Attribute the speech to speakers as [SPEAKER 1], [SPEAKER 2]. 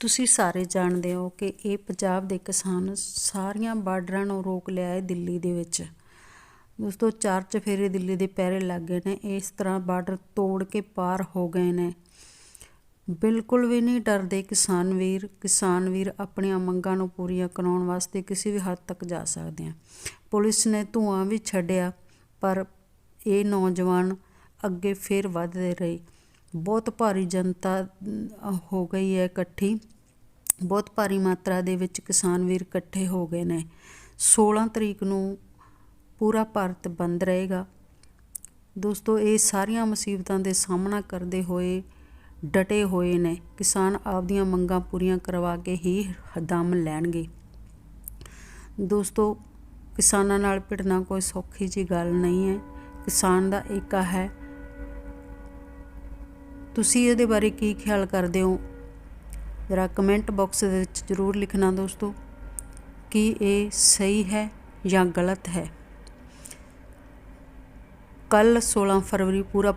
[SPEAKER 1] ਤੁਸੀਂ ਸਾਰੇ ਜਾਣਦੇ ਹੋ ਕਿ ਇਹ ਪੰਜਾਬ ਦੇ ਕਿਸਾਨ ਸਾਰੀਆਂ ਬਾਰਡਰਾਂ ਨੂੰ ਰੋਕ ਲਿਆ ਹੈ ਦਿੱਲੀ ਦੇ ਵਿੱਚ। ਦੋਸਤੋ ਚਾਰ ਚਫੇਰੇ ਦਿੱਲੀ ਦੇ ਪਹਿਰੇ ਲੱਗ ਗਏ ਨੇ। ਇਸ ਤਰ੍ਹਾਂ ਬਾਰਡਰ ਤੋੜ ਕੇ ਪਾਰ ਹੋ ਗਏ ਨੇ। ਬਿਲਕੁਲ ਵੀ ਨਹੀਂ ਡਰਦੇ ਕਿਸਾਨ ਵੀਰ। ਕਿਸਾਨ ਵੀਰ ਆਪਣੀਆਂ ਮੰਗਾਂ ਨੂੰ ਪੂਰੀਆਂ ਕਰਾਉਣ ਵਾਸਤੇ ਕਿਸੇ ਵੀ ਹੱਦ ਤੱਕ ਜਾ ਸਕਦੇ ਆ। ਪੁਲਿਸ ਨੇ ਧੂਆਂ ਵੀ ਛੱਡਿਆ, ਪਰ ਇਹ ਨੌਜਵਾਨ ਅੱਗੇ ਫੇਰ ਵੱਧਦੇ ਰਹੇ। ਬਹੁਤ ਭਾਰੀ ਜਨਤਾ ਹੋ ਗਈ ਹੈ ਇਕੱਠੀ। ਬਹੁਤ ਭਾਰੀ ਮਾਤਰਾ ਦੇ ਵਿੱਚ ਕਿਸਾਨ ਵੀਰ ਇਕੱਠੇ ਹੋ ਗਏ ਨੇ। 16 ਤਰੀਕ ਨੂੰ ਪੂਰਾ ਭਾਰਤ ਬੰਦ ਰਹੇਗਾ। ਦੋਸਤੋ, ਇਹ ਸਾਰੀਆਂ ਮੁਸੀਬਤਾਂ ਦੇ ਸਾਹਮਣਾ ਕਰਦੇ ਹੋਏ ਡਟੇ ਹੋਏ ਨੇ। ਕਿਸਾਨ ਆਪਦੀਆਂ ਮੰਗਾਂ ਪੂਰੀਆਂ ਕਰਵਾ ਕੇ ਹੀ ਦਮ ਲੈਣਗੇ। ਦੋਸਤੋ, ਕਿਸਾਨਾਂ ਨਾਲ ਭਿੜਨਾ ਕੋਈ ਸੌਖੀ ਜੀ ਗੱਲ ਨਹੀਂ ਹੈ। ਕਿਸਾਨ ਦਾ ਏਕਾ ਹੈ ਤੁਸੀਂ ਇਹਦੇ ਬਾਰੇ ਕੀ ਖਿਆਲ ਕਰਦੇ ਹੋ? ਜਰਾ ਕਮੈਂਟ ਬਾਕਸ ਦੇ ਵਿੱਚ ਜ਼ਰੂਰ ਲਿਖਣਾ ਦੋਸਤੋ, ਕਿ ਇਹ ਸਹੀ ਹੈ ਜਾਂ ਗਲਤ ਹੈ। ਕੱਲ 16 ਫਰਵਰੀ ਪੂਰਾ